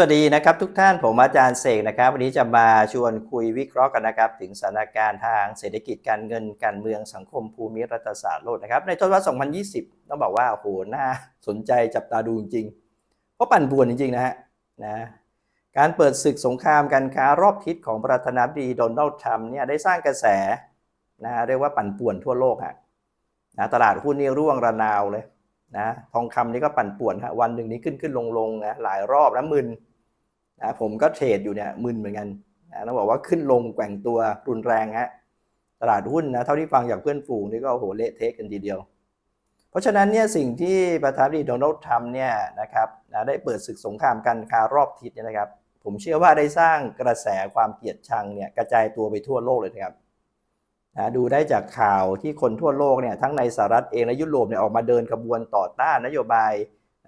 วัสดีนะครับทุกท่านผมอาจารย์เสกนะครับ วันนี้จะมาชวนคุยวิเคราะห์กันนะครับ ถึงสถานการณ์ทางเศรษฐกิจการเงินการเมืองสังคมภูมิรัฐศาสตร์โลกนะครับในทศวรรษ 2020 ต้องบอกว่าโอ้โหน่าสนใจจับตาดูจริง เพราะปั่นป่วนจริง ๆ นะฮะนะการเปิดศึกสงครามการค้ารอบทิศของประธานาธิบดีโดนัลด์ทรัมป์เนี่ยได้สร้างกระแสนะเรียกว่าปั่นป่วนทั่วโลกฮะนะตลาดหุ้นนี่ร่วงระนาวเลยนะทองคำนี่ก็ปั่นป่วนฮะวันหนึ่งนี้ขึ้นขึ้นลงลงนะหลายรอบแล้วมึน นะผมก็เทรดอยู่เนี่ยมึนเหมือนกันนะต้องบอกว่าขึ้นลงแกว่งตัวรุนแรงฮะตลาดหุ้นนะเท่าที่ฟังจากเพื่อนฝูงนี่ก็โหเละเทะกันทีเดียว เพราะฉะนั้นเนี่ยสิ่งที่ประธานาธิบดีโดนัลด์ทรัมป์เนี่ยนะครับนะได้เปิดศึกสงครามการค้ารอบทิศเนี่ยนะครับ ผมเชื่อว่าได้สร้างกระแสความเกลียดชังเนี่ยกระจายตัวไปทั่วโลกเลยนะครับนะดูได้จากข่าวที่คนทั่วโลกเนี่ยทั้งในสหรัฐเองและยุโรปเนี่ยออกมาเดินขบวนต่อต้านนโยบาย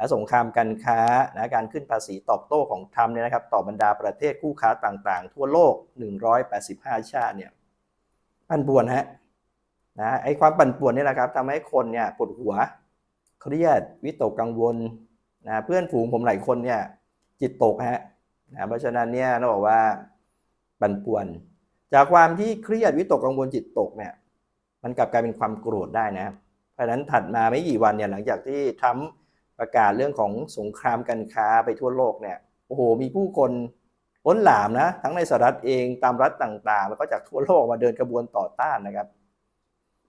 นะสงครามการค้านะการขึ้นภาษีตอบโต้ของทรัมป์เนี่ยนะครับต่อบรรดาประเทศคู่ค้าต่างๆ ทั่วโลก 185 ชาติเนี่ยปั่นป่วนฮะนะไอ้ความปั่นป่วนนี่แหละครับทำให้คนเนี่ยปวดหัวเครียดวิตกกังวลนะเพื่อนฝูงผมหลายคนเนี่ยจิตตกฮะนะเพราะฉะนั้นเนี่ยต้องบอกว่าปั่นป่วน จากความที่เครียดวิตกกังวลจิตตกเนี่ยมันกลับกลายเป็นความโกรธได้นะเพราะฉะนั้นถัดมาไม่กี่วันเนี่ยหลังจากที่ทรัมป์ ประกาศเรื่องของสงครามการค้าไปทั่วโลกเนี่ยโอ้โหมีผู้คนล้นหลามนะ ทั้งในสหรัฐเองตามรัฐต่างๆ แล้วก็จากทั่วโลกมาเดินกระบวนต่อต้านนะครับ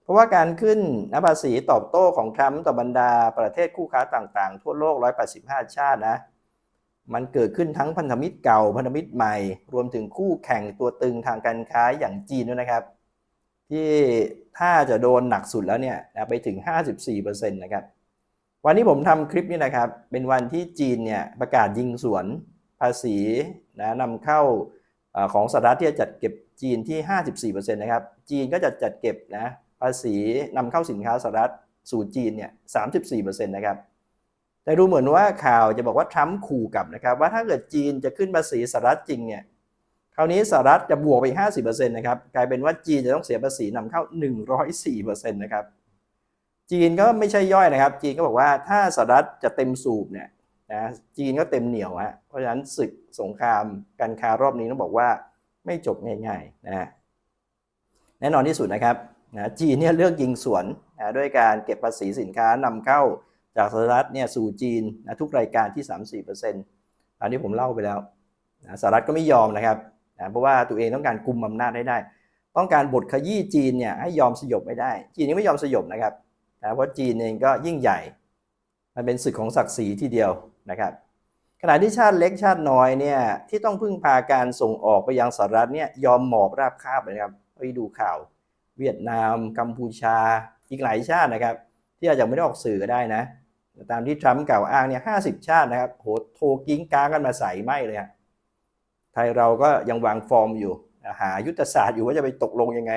เพราะว่าการขึ้นนภาษีตอบโต้ของทรัมป์ต่อบรรดาประเทศคู่ค้าต่างๆ ทั่วโลก 185 ชาตินะ มันเกิดขึ้นทั้งพันธมิตรเก่าพันธมิตรใหม่ รวมถึงคู่แข่งตัวตึงทางการค้าอย่างจีนด้วยนะครับ ที่ถ้าจะโดนหนักสุดแล้วเนี่ยไปถึง 54%นะครับ วันนี้ผมทำคลิปนี้นะครับ เป็นวันที่จีนเนี่ยประกาศยิงสวนภาษีนะนำเข้าอของสหรัฐที่จะจัดเก็บจีนที่ 54%นะครับ จีนก็จะจัดเก็บนะภาษีนำเข้าสินค้าสหรัฐสู่จีนเนี่ย 34%นะครับ แต่ดูเหมือนว่าข่าวจะบอกว่าทรัมป์ขู่กลับนะครับ ว่าถ้าเกิดจีนจะขึ้นภาษีสหรัฐจริงเนี่ยคราวนี้สหรัฐจะบวกไป 50%นะครับ กลายเป็นว่าจีนจะต้องเสียภาษีนำเข้า 104%นะครับ จีนก็ไม่ใช่ย่อยนะครับ จีนก็บอกว่าถ้าสหรัฐจะเต็มสูบเนี่ยนะจีนก็เต็มเหนียวฮะเพราะฉะนั้นศึกสงครามการค้ารอบนี้ต้องบอกว่าไม่จบง่ายๆนะแน่นอนที่สุดนะครับนะจีนเนี่ยเลือกยิงสวนนะด้วยการเก็บภาษีสินค้านำเข้าจากสหรัฐเนี่ยสู่จีนนะทุกรายการที่ 34%อันนี้ผมเล่าไปแล้วนะสหรัฐก็ไม่ยอมนะครับนะเพราะว่าตัวเองต้องการกุมอำนาจให้ได้ ต้องการบทขยี้จีนเนี่ยให้ยอมสยบไม่ได้ จีนยังไม่ยอมสยบนะครับ นะเพราะจีนเองก็ยิ่งใหญ่ มันเป็นศึกของศักดิ์ศรีทีเดียวนะครับขณะที่ชาติเล็กชาติน้อยเนี่ยที่ต้องพึ่งพาการส่งออกไปยังสหรัฐเนี่ยยอมหมอบราบคาบเลยครับไปดูข่าว เวียดนาม กัมพูชา อีกหลายชาตินะครับ ที่อาจจะไม่ได้ออกสื่อก็ได้นะ ตามที่ทรัมป์กล่าวอ้างเนี่ยห้าสิบชาตินะครับโหโทรกิ้งก้างกันมาใส่ไม่เลยฮะไทยเราก็ยังวางฟอร์มอยู่หายุทธศาสตร์อยู่ว่าจะไปตกลงยังไง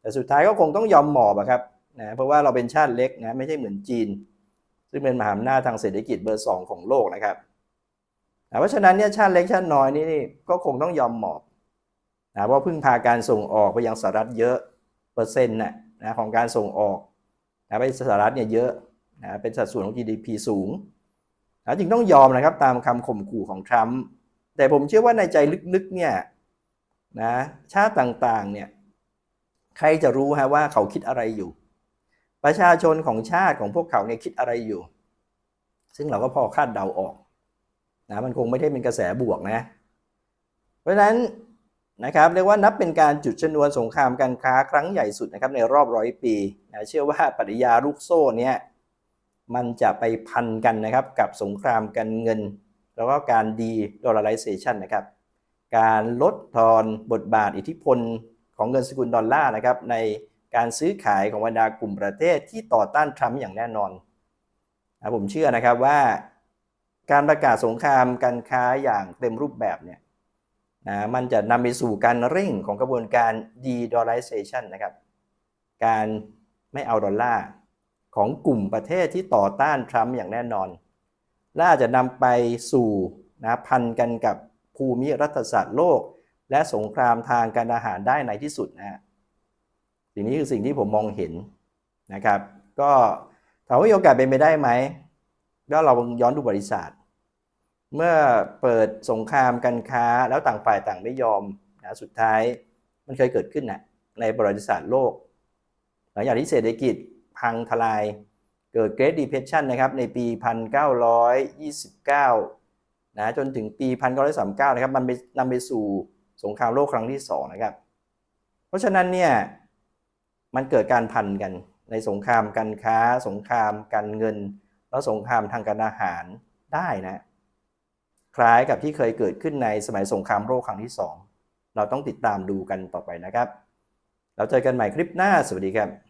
แต่สุดท้ายก็คงต้องยอมหมอบอะครับ นะเพราะว่าเราเป็นชาติเล็กนะไม่ใช่เหมือนจีน ซึ่งเป็นมหาอำนาจทางเศรษฐกิจเบอร์สองของโลกนะครับเพราะฉะนั้นเนี่ยชาติเล็กชาติน้อยนี่ก็คงต้องยอมหมอบนะเพราะพึ่งพาการส่งออกไปยังสหรัฐเยอะเปอร์เซ็นต์นะนะของการส่งออกนะไปสหรัฐเนี่ยเยอะนะเป็นสัดส่วนของ GDP สูงนะจึงต้องยอมนะครับตามคำข่มขู่ของทรัมป์แต่ผมเชื่อว่าในใจลึกๆเนี่ยนะชาติต่างๆเนี่ยใครจะรู้ฮะว่าเขาคิดอะไรอยู่ ประชาชนของชาติของพวกเขาเนี่ยคิดอะไรอยู่ ซึ่งเราก็พอคาดเดาออกนะมันคงไม่ได้เป็นกระแสบวกนะ เพราะฉะนั้นนะครับเรียกว่านับเป็นการจุดชนวนสงครามการค้าครั้งใหญ่สุดนะครับในรอบร้อยปีนะเชื่อว่าปฏิยาลูกโซ่เนี่ยมันจะไปพันกันนะครับกับสงครามการเงิน แล้วก็การดีดอลลาริเซชันนะครับ การลดทอนบทบาทอิทธิพลของเงินสกุลดอลลาร์นะครับใน การซื้อขายของบรรดากลุ่มประเทศที่ต่อต้านทรัมป์อย่างแน่นอนนะผมเชื่อนะครับว่าการประกาศสงครามการค้าอย่างเต็มรูปแบบเนี่ยนะมันจะนำไปสู่การเร่งของกระบวนการ de-dollarization นะครับ การไม่เอาดอลลาร์ของกลุ่มประเทศที่ต่อต้านทรัมป์อย่างแน่นอน และอาจจะนำไปสู่นะพันกันกับภูมิรัฐศาสตร์โลก และสงครามทางการอาหารได้ในที่สุดนะฮะ สิ่งนี้คือสิ่งที่ผมมองเห็นนะครับ ก็ถามว่าโอกาสเป็นไปได้ไหมก็เราย้อนดูบริษัทเมื่อเปิดสงครามการค้าแล้วต่างฝ่ายต่างไม่ยอมนะสุดท้ายมันเคยเกิดขึ้นนะในประวัติศาสตร์โลกหลังจากที่เศรษฐกิจพังทลายเกิด Great Depression นะครับในปี 1929นะจนถึงปี 1939 นะครับมันไปนำไปสู่สงครามโลกครั้งที่ 2 นะครับ เพราะฉะนั้นเนี่ย มันเกิดการพันกันในสงครามการค้า สงครามการเงิน แล้วสงครามทางการอาหารได้นะ คล้ายกับที่เคยเกิดขึ้นในสมัยสงครามโลกครั้งที่ 2 เราต้องติดตามดูกันต่อไปนะครับ เราเจอกันใหม่คลิปหน้าสวัสดีครับ